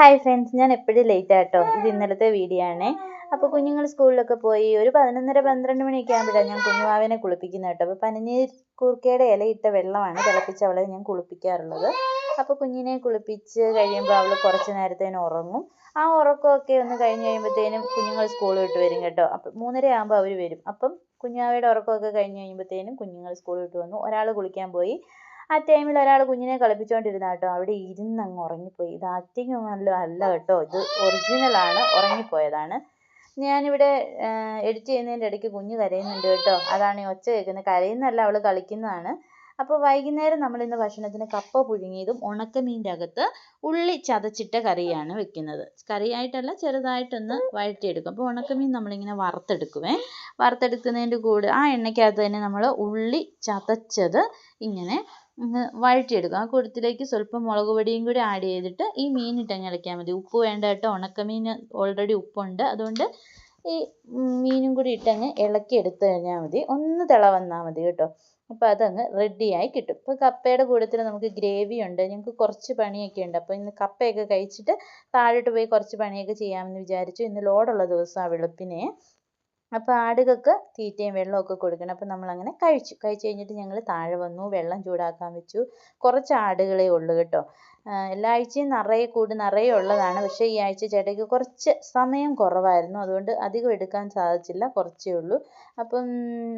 Hi friends ഞാൻ എപ്പോഴും late ആട്ടോ. ഇത് ഇന്നലത്തെ വീഡിയോ ആണ്. അപ്പോൾ കുഞ്ഞുങ്ങൾ സ്കൂളിലൊക്കെ പോയി ഒരു പതിനൊന്നര പന്ത്രണ്ട് മണിയൊക്കെ ആകുമ്പോഴാണ് ഞാൻ കുഞ്ഞുവാവിനെ കുളിപ്പിക്കുന്നത് കേട്ടോ. അപ്പോൾ പനിനീർ കൂർക്കയുടെ ഇലയിട്ട വെള്ളമാണ് തിളപ്പിച്ച് അവളെ ഞാൻ കുളിപ്പിക്കാറുള്ളത്. അപ്പോൾ കുഞ്ഞിനെ കുളിപ്പിച്ച് കഴിയുമ്പോൾ അവൾ കുറച്ച് നേരത്തേന് ഉറങ്ങും. ആ ഉറക്കമൊക്കെ ഒന്ന് കഴിഞ്ഞ് കഴിയുമ്പോഴത്തേനും കുഞ്ഞുങ്ങൾ സ്കൂൾ വിട്ട് വരും കേട്ടോ. അപ്പം മൂന്നര ആകുമ്പോൾ അവർ വരും. അപ്പം കുഞ്ഞാവയുടെ ഉറക്കമൊക്കെ കഴിഞ്ഞ് കഴിയുമ്പോഴത്തേനും കുഞ്ഞുങ്ങൾ സ്കൂൾ വിട്ട് വന്നു. ഒരാൾ കുളിക്കാൻ പോയി. ആ ടൈമിൽ ഒരാൾ കുഞ്ഞിനെ കളിപ്പിച്ചുകൊണ്ടിരുന്ന കേട്ടോ അവിടെ ഇരുന്ന് അങ്ങ് ഉറങ്ങിപ്പോയി. ഇത് ആക്ടിങ് ഒന്നും അല്ല കേട്ടോ. ഇത് ഒറിജിനലാണ് ഉറങ്ങിപ്പോയതാണ്. ഞാനിവിടെ എഡിറ്റ് ചെയ്യുന്നതിന്റെ ഇടയ്ക്ക് കുഞ്ഞ് കരയുന്നുണ്ട് കേട്ടോ. അതാണ് ഈ ഒച്ച കേൾക്കുന്നത്. കരയുന്നതല്ല അവൾ കളിക്കുന്നതാണ്. അപ്പോൾ വൈകുന്നേരം നമ്മൾ ഇന്ന് ഭക്ഷണത്തിന് കപ്പ പുഴുങ്ങിയതും ഉണക്കമീന്റെ അകത്ത് ഉള്ളി ചതച്ചിട്ട കറിയാണ് വെക്കുന്നത്. കറിയായിട്ടല്ല ചെറുതായിട്ടൊന്ന് വഴറ്റിയെടുക്കും. അപ്പോൾ ഉണക്കമീൻ നമ്മളിങ്ങനെ വറുത്തെടുക്കുവേ. വറുത്തെടുക്കുന്നതിന്റെ കൂടെ ആ എണ്ണയ്ക്കകത്ത് തന്നെ നമ്മൾ ഉള്ളി ചതച്ചത് ഇങ്ങനെ വഴറ്റിയെടുക്കും. ആ കൂട്ടത്തിലേക്ക് സ്വല്പം മുളക് പൊടിയും കൂടി ആഡ് ചെയ്തിട്ട് ഈ മീൻ ഇട്ടങ്ങ് ഇളക്കിയാൽ മതി. ഉപ്പ് വേണ്ട കേട്ടോ. ഉണക്കമീൻ ഓൾറെഡി ഉപ്പുണ്ട്. അതുകൊണ്ട് ഈ മീനും കൂടി ഇട്ടങ്ങ് ഇളക്കി എടുത്തു കഴിഞ്ഞാൽ മതി. ഒന്ന് തിള വന്നാൽ മതി കേട്ടോ. അപ്പോൾ അതങ്ങ് റെഡിയായി കിട്ടും. ഇപ്പോൾ കപ്പയുടെ കൂട്ടത്തിൽ നമുക്ക് ഗ്രേവി ഉണ്ട്. ഞങ്ങൾക്ക് കുറച്ച് പണിയൊക്കെ ഉണ്ട്. അപ്പോൾ ഇന്ന് കപ്പയൊക്കെ കഴിച്ചിട്ട് താഴോട്ട് പോയി കുറച്ച് പണിയൊക്കെ ചെയ്യാമെന്ന് വിചാരിച്ചു. ഇന്ന് ലോഡുള്ള ദിവസമാണ് വെളുപ്പിനെ. അപ്പോൾ ആടുകൾക്ക് തീറ്റയും വെള്ളമൊക്കെ കൊടുക്കണം. അപ്പോൾ നമ്മളങ്ങനെ കഴിച്ചു. കഴിച്ച് കഴിഞ്ഞിട്ട് ഞങ്ങൾ താഴെ വന്നു. വെള്ളം ചൂടാക്കാൻ വെച്ചു. കുറച്ച് ആടുകളെ ഉള്ളൂ കേട്ടോ. എല്ലാ ആഴ്ചയും നിറയെ കൂട് നിറയെ ഉള്ളതാണ്. പക്ഷേ ഈ ആഴ്ച ചേട്ടയ്ക്ക് കുറച്ച് സമയം കുറവായിരുന്നു. അതുകൊണ്ട് അധികം എടുക്കാൻ സാധിച്ചില്ല. കുറച്ചേ ഉള്ളൂ. അപ്പം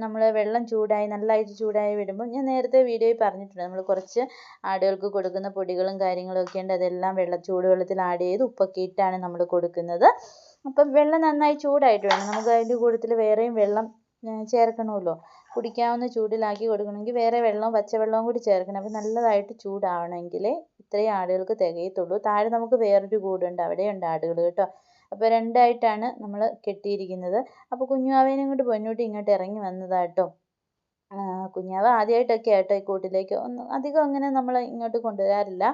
നമ്മൾ വെള്ളം ചൂടായി നല്ലതായിട്ട് ചൂടായി വരുമ്പോൾ ഞാൻ നേരത്തെ വീഡിയോയിൽ പറഞ്ഞിട്ടുണ്ട്. നമ്മൾ കുറച്ച് ആടുകൾക്ക് കൊടുക്കുന്ന പൊടികളും കാര്യങ്ങളും ഒക്കെ ഉണ്ട്. അതെല്ലാം വെള്ള ചൂടുവെള്ളത്തിൽ ആഡ് ചെയ്ത് ഉപ്പൊക്കെ ഇട്ടാണ് നമ്മൾ കൊടുക്കുന്നത്. അപ്പം വെള്ളം നന്നായി ചൂടായിട്ട് വേണം. നമുക്ക് അതിന്റെ കൂട്ടത്തിൽ വേറെയും വെള്ളം ചേർക്കണമല്ലോ. കുടിക്കാവുന്ന ചൂടിലാക്കി കൊടുക്കണമെങ്കിൽ വേറെ വെള്ളവും പച്ചവെള്ളവും കൂടി ചേർക്കണം. അപ്പോൾ നല്ലതായിട്ട് ചൂടാവണമെങ്കിൽ ഇത്രയും ആടുകൾക്ക് തികയത്തുള്ളൂ. താഴെ നമുക്ക് വേറൊരു കൂടുണ്ട്. അവിടെയുണ്ട് ആടുകൾ കേട്ടോ. അപ്പോൾ രണ്ടായിട്ടാണ് നമ്മൾ കെട്ടിയിരിക്കുന്നത്. അപ്പോൾ കുഞ്ഞുവാവേനെയും കൊണ്ട് പൊന്നൂട്ടി ഇങ്ങോട്ട് ഇറങ്ങി വന്നതാട്ടോ കുഞ്ഞാവ ആദ്യമായിട്ടൊക്കെ ആട്ടോ ഈ കൂട്ടിലേക്ക് ഒന്ന് അധികം അങ്ങനെ നമ്മൾ ഇങ്ങോട്ട് കൊണ്ടുവരാറില്ല.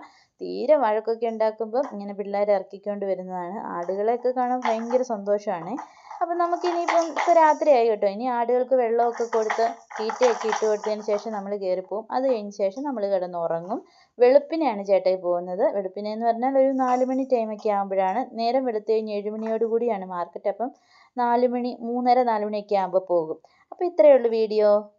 തീരെ വഴക്കൊക്കെ ഉണ്ടാക്കുമ്പോൾ ഇങ്ങനെ പിള്ളേരെ ഇറക്കിക്കൊണ്ട് വരുന്നതാണ്. ആടുകളെയൊക്കെ കാണാൻ ഭയങ്കര സന്തോഷമാണ്. അപ്പം നമുക്കിനിയിപ്പം ഇപ്പോൾ രാത്രിയായി കേട്ടോ. ഇനി ആടുകൾക്ക് വെള്ളമൊക്കെ കൊടുത്ത് തീറ്റയൊക്കെ ഇട്ട് കൊടുത്തതിന് ശേഷം നമ്മൾ കയറിപ്പോവും. അത് കഴിഞ്ഞ ശേഷം നമ്മൾ കിടന്നുറങ്ങും. വെളുപ്പിനെയാണ് ചേട്ടായി പോകുന്നത്. വെളുപ്പിനെ എന്ന് പറഞ്ഞാൽ ഒരു നാല് മണി ടൈമൊക്കെ ആകുമ്പോഴാണ് നേരം വെളുത്ത് കഴിഞ്ഞ് ഏഴ് മണിയോട് കൂടിയാണ് മാർക്കറ്റ് അപ്പം നാല് മണി മൂന്നര നാല് മണിയൊക്കെ ആകുമ്പോൾ പോകും. അപ്പോൾ ഇത്രയേ ഉള്ളൂ വീഡിയോ.